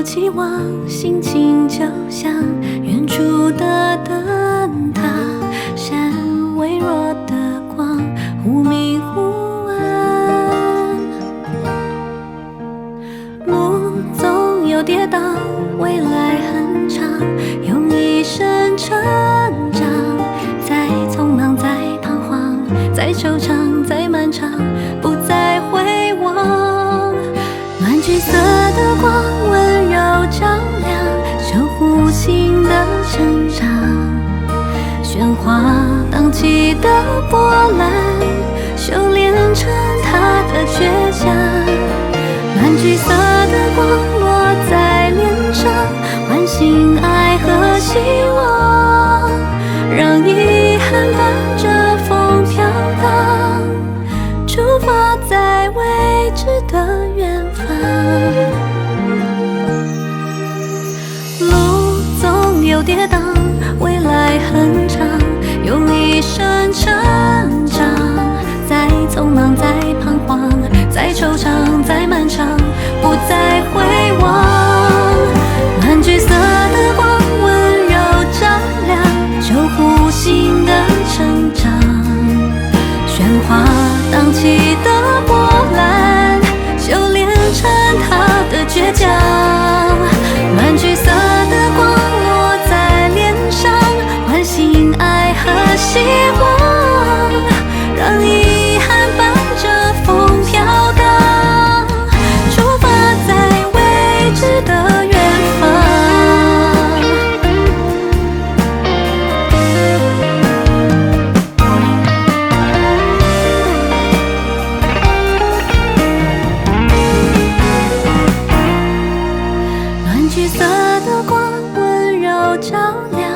有期望，心情就像远处的灯塔，闪微弱的光，忽明忽暗。路总有跌宕，未来很长，用一生成长，再匆忙，再彷徨，再惆怅，再漫长，成长。喧哗荡起的波澜，修炼成他的倔强。暖橘色的光落在脸上，唤醒爱和希望，让遗憾伴着风飘荡，出发在未知的远方。有跌宕，未来很长，用一生成长。再匆忙，再彷徨，再惆怅，再漫长，不再回望。暖橘色的光温柔照亮，守护心的成长。喧哗荡起的波橘色的光温柔照亮，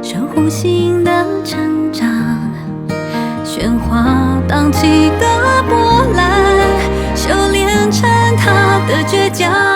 守护心的成长。喧哗荡起的波澜，修炼成他的倔强。